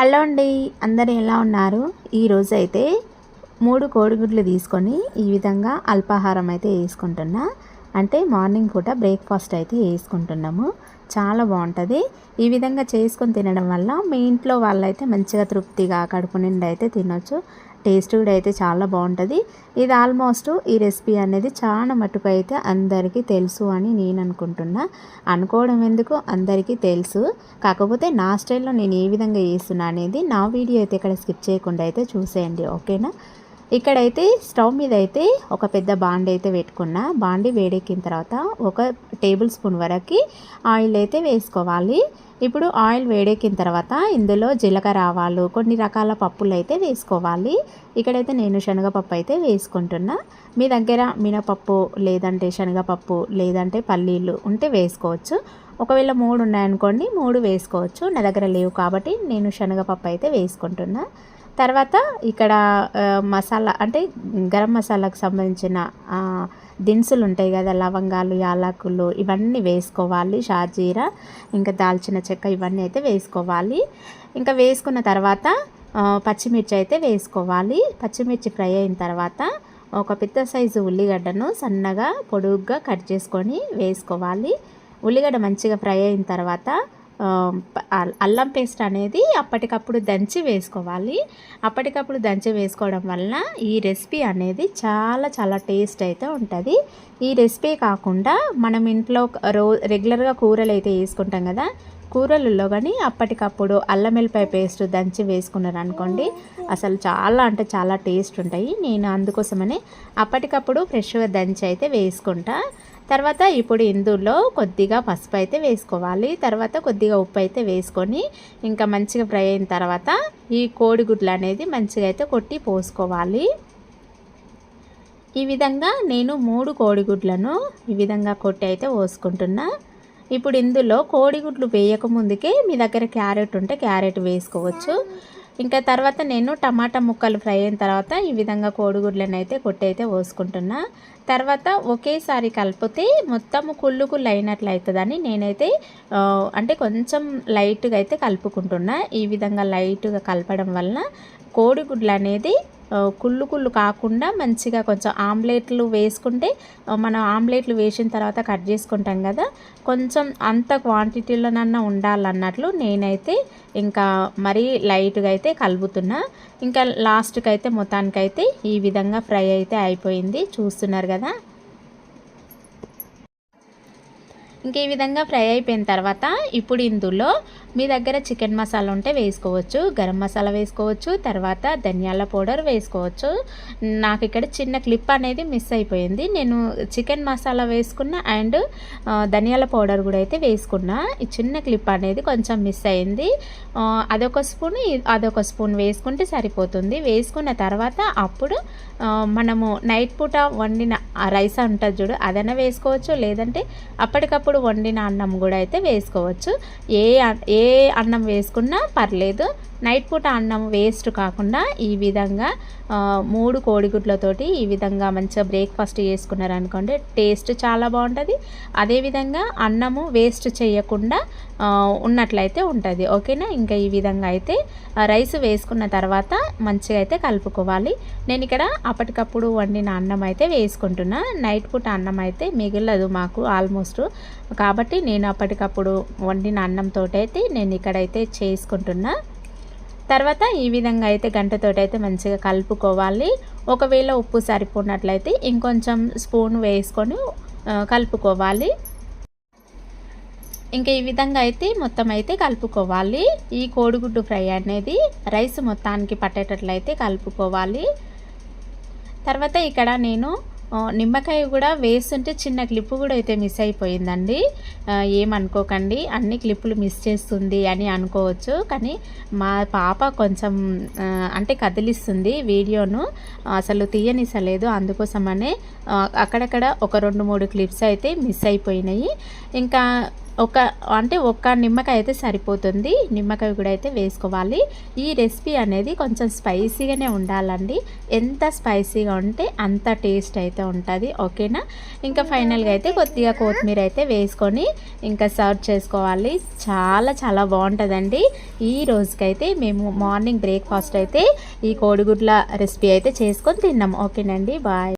Hello అండి అందరు ఎలా ఉన్నారు? ఈరోజు అయితే మూడు కోడిగుడ్లు తీసుకొని ఈ విధంగా అల్పాహారం అయితే వేసుకుంటున్నా. అంటే మార్నింగ్ పూట బ్రేక్ఫాస్ట్ అయితే వేసుకుంటున్నాము. చాలా బాగుంటుంది. ఈ విధంగా చేసుకొని తినడం వల్ల మీ ఇంట్లో వాళ్ళైతే మంచిగా తృప్తిగా కడుపు నిండా అయితే తినొచ్చు. టేస్ట్ కూడా అయితే చాలా బాగుంటుంది. ఇది ఆల్మోస్ట్ ఈ రెసిపీ అనేది చాలా మటుకు అయితే అందరికీ తెలుసు అని నేను అనుకుంటున్నా. అనుకోవడం ఎందుకు? అందరికీ తెలుసు. కాకపోతే నా స్టైల్లో నేను ఏ విధంగా చేస్తున్నా అనేది నా వీడియో అయితే ఇక్కడ స్కిప్ చేయకుండా అయితే చూసేయండి. ఓకేనా? ఇక్కడైతే స్టవ్ మీద అయితే ఒక పెద్ద బాండి అయితే పెట్టుకున్న. బాండి వేడెక్కిన తర్వాత ఒక టేబుల్ స్పూన్ వరకు ఆయిల్ అయితే వేసుకోవాలి. ఇప్పుడు ఆయిల్ వేడెక్కిన తర్వాత ఇందులో జీలకర్ర ఆవాలు కొన్ని రకాల పప్పులు అయితే వేసుకోవాలి. ఇక్కడైతే నేను శనగపప్పు అయితే వేసుకుంటున్నా. మీ దగ్గర మినపప్పు లేదంటే శనగపప్పు లేదంటే పల్లీలు ఉంటే వేసుకోవచ్చు. ఒకవేళ మూడు ఉన్నాయనుకోండి మూడు వేసుకోవచ్చు. నా దగ్గర లేవు కాబట్టి నేను శనగపప్పు అయితే వేసుకుంటున్నా. తర్వాత ఇక్కడ మసాలా అంటే గరం మసాలాకు సంబంధించిన దినుసులు ఉంటాయి కదా లవంగాలు యాలకులు ఇవన్నీ వేసుకోవాలి షాజీరా ఇంకా దాల్చిన చెక్క ఇవన్నీ అయితే వేసుకోవాలి. ఇంకా వేసుకున్న తర్వాత పచ్చిమిర్చి అయితే వేసుకోవాలి. పచ్చిమిర్చి ఫ్రై అయిన తర్వాత ఒక పెద్ద సైజు ఉల్లిగడ్డను సన్నగా పొడుగ్గా కట్ చేసుకొని వేసుకోవాలి. ఉల్లిగడ్డ మంచిగా ఫ్రై అయిన తర్వాత అల్లం పేస్ట్ అనేది అప్పటికప్పుడు దంచి వేసుకోవాలి. అప్పటికప్పుడు దంచి వేసుకోవడం వలన ఈ రెసిపీ అనేది చాలా చాలా టేస్ట్ అయితే ఉంటుంది. ఈ రెసిపీ కాకుండా మనం ఇంట్లో రో రెగ్యులర్గా కూరలు అయితే వేసుకుంటాం కదా కూరలలో కానీ అప్పటికప్పుడు అల్లం వెల్లిపాయ పేస్ట్ దంచి వేసుకున్నారు అనుకోండి అసలు చాలా అంటే చాలా టేస్ట్ ఉంటాయి. నేను అందుకోసమనే అప్పటికప్పుడు ఫ్రెష్గా దంచి అయితే వేసుకుంటా. తర్వాత ఇప్పుడు ఇందులో కొద్దిగా పసుపు అయితే వేసుకోవాలి. తర్వాత కొద్దిగా ఉప్పు అయితే వేసుకొని ఇంకా మంచిగా ఫ్రై అయిన తర్వాత ఈ కోడిగుడ్లు అనేది మంచిగా అయితే కొట్టి పోసుకోవాలి. ఈ విధంగా నేను మూడు కోడిగుడ్లను ఈ విధంగా కొట్టి అయితే పోసుకుంటున్నా. ఇప్పుడు ఇందులో కోడిగుడ్లు వేయకముందుకే మీ దగ్గర క్యారెట్ ఉంటే క్యారెట్ వేసుకోవచ్చు. ఇంకా తర్వాత నేను టమాటా ముక్కలు ఫ్రై అయిన తర్వాత ఈ విధంగా కోడిగుడ్లను అయితే కొట్టి అయితే పోసుకుంటున్నా. తర్వాత ఒకేసారి కలిపితే మొత్తము కుళ్ళు కుళ్ళు అయినట్లు అవుతుందని నేనైతే అంటే కొంచెం లైట్గా అయితే కలుపుకుంటున్నా. ఈ విధంగా లైట్గా కలపడం వలన కోడిగుడ్లు అనేది కుళ్ళు కుళ్ళు కాకుండా మంచిగా కొంచెం ఆమ్లెట్లు వేసుకుంటే మనం ఆమ్లెట్లు వేసిన తర్వాత కట్ చేసుకుంటాం కదా. కొంచెం అంత క్వాంటిటీలోనన్నా ఉండాలన్నట్లు నేనైతే ఇంకా మరీ లైట్గా అయితే కలుపుతున్నా. ఇంకా లాస్ట్కి అయితే మొత్తానికైతే ఈ విధంగా ఫ్రై అయితే అయిపోయింది. చూస్తున్నారు కదా. ఇంక ఈ విధంగా ఫ్రై అయిపోయిన తర్వాత ఇప్పుడు ఇందులో మీ దగ్గర చికెన్ మసాలా ఉంటే వేసుకోవచ్చు గరం మసాలా వేసుకోవచ్చు తర్వాత ధనియాల పౌడర్ వేసుకోవచ్చు. నాకు ఇక్కడ చిన్న క్లిప్ అనేది మిస్ అయిపోయింది. నేను చికెన్ మసాలా వేసుకున్న అండ్ ధనియాల పౌడర్ కూడా అయితే వేసుకున్నా. ఈ చిన్న క్లిప్ అనేది కొంచెం మిస్ అయింది. అదొక స్పూన్ అదొక స్పూన్ వేసుకుంటే సరిపోతుంది. వేసుకున్న తర్వాత అప్పుడు మనము నైట్ పూట వండిన రైస్ ఉంటుంది చూడు అదైనా వేసుకోవచ్చు. లేదంటే అప్పటికప్పుడు వండిన అన్నం కూడా అయితే వేసుకోవచ్చు. ఏ ఏ అన్నం వేసుకున్నా పర్లేదు. నైట్ పూట అన్నం వేస్ట్ కాకుండా ఈ విధంగా మూడు కోడిగుడ్లతోటి ఈ విధంగా మంచిగా బ్రేక్ఫాస్ట్ చేసుకున్నారనుకోండి టేస్ట్ చాలా బాగుంటుంది. అదేవిధంగా అన్నము వేస్ట్ చేయకుండా ఉన్నట్లయితే ఉంటుంది. ఓకేనా? ఇంకా ఈ విధంగా అయితే రైస్ వేసుకున్న తర్వాత మంచిగా అయితే కలుపుకోవాలి. నేను ఇక్కడ అప్పటికప్పుడు వండిన అన్నం అయితే వేసుకుంటున్నా. నైట్ పూట అన్నం అయితే మిగిలదు మాకు ఆల్మోస్ట్. కాబట్టి నేను అప్పటికప్పుడు వండిన అన్నంతో అయితే నేను ఇక్కడైతే చేసుకుంటున్నా. తర్వాత ఈ విధంగా అయితే గంటతోటైతే మంచిగా కలుపుకోవాలి. ఒకవేళ ఉప్పు సరిపోనట్లయితే ఇంకొంచెం స్పూన్ వేసుకొని కలుపుకోవాలి. ఇంకా ఈ విధంగా అయితే మొత్తం అయితే కలుపుకోవాలి. ఈ కోడిగుడ్డు ఫ్రై అనేది రైస్ మొత్తానికి పట్టేటట్లయితే కలుపుకోవాలి. తర్వాత ఇక్కడ నేను నిమ్మకాయ కూడా వేస్తుంటే చిన్న క్లిప్ కూడా అయితే మిస్ అయిపోయిందండి. ఏమనుకోకండి అన్ని క్లిప్పులు మిస్ చేస్తుంది అని అనుకోవచ్చు కానీ మా పాప కొంచెం అంటే కదిలిస్తుంది వీడియోను. అసలు తీయనిసలేదు అందుకోసమనే అక్కడక్కడ ఒక రెండు మూడు క్లిప్స్ అయితే మిస్ అయిపోయినాయి. ఇంకా ఒక అంటే ఒక్క నిమ్మకాయ అయితే సరిపోతుంది నిమ్మకాయ కూడా అయితే వేసుకోవాలి. ఈ రెసిపీ అనేది కొంచెం స్పైసీగానే ఉండాలండి. ఎంత స్పైసీగా ఉంటే అంత టేస్ట్ అయితే అయితే ఉంటుంది ఓకేనా? ఇంకా ఫైనల్గా అయితే కొద్దిగా కొత్తిమీర అయితే వేసుకొని ఇంకా సర్వ్ చేసుకోవాలి. చాలా చాలా బాగుంటుందండి. ఈ రోజుకైతే మేము మార్నింగ్ బ్రేక్ఫాస్ట్ అయితే ఈ కోడిగుడ్ల రెసిపీ అయితే చేసుకొని తిన్నాం. ఓకేనండి బాయ్.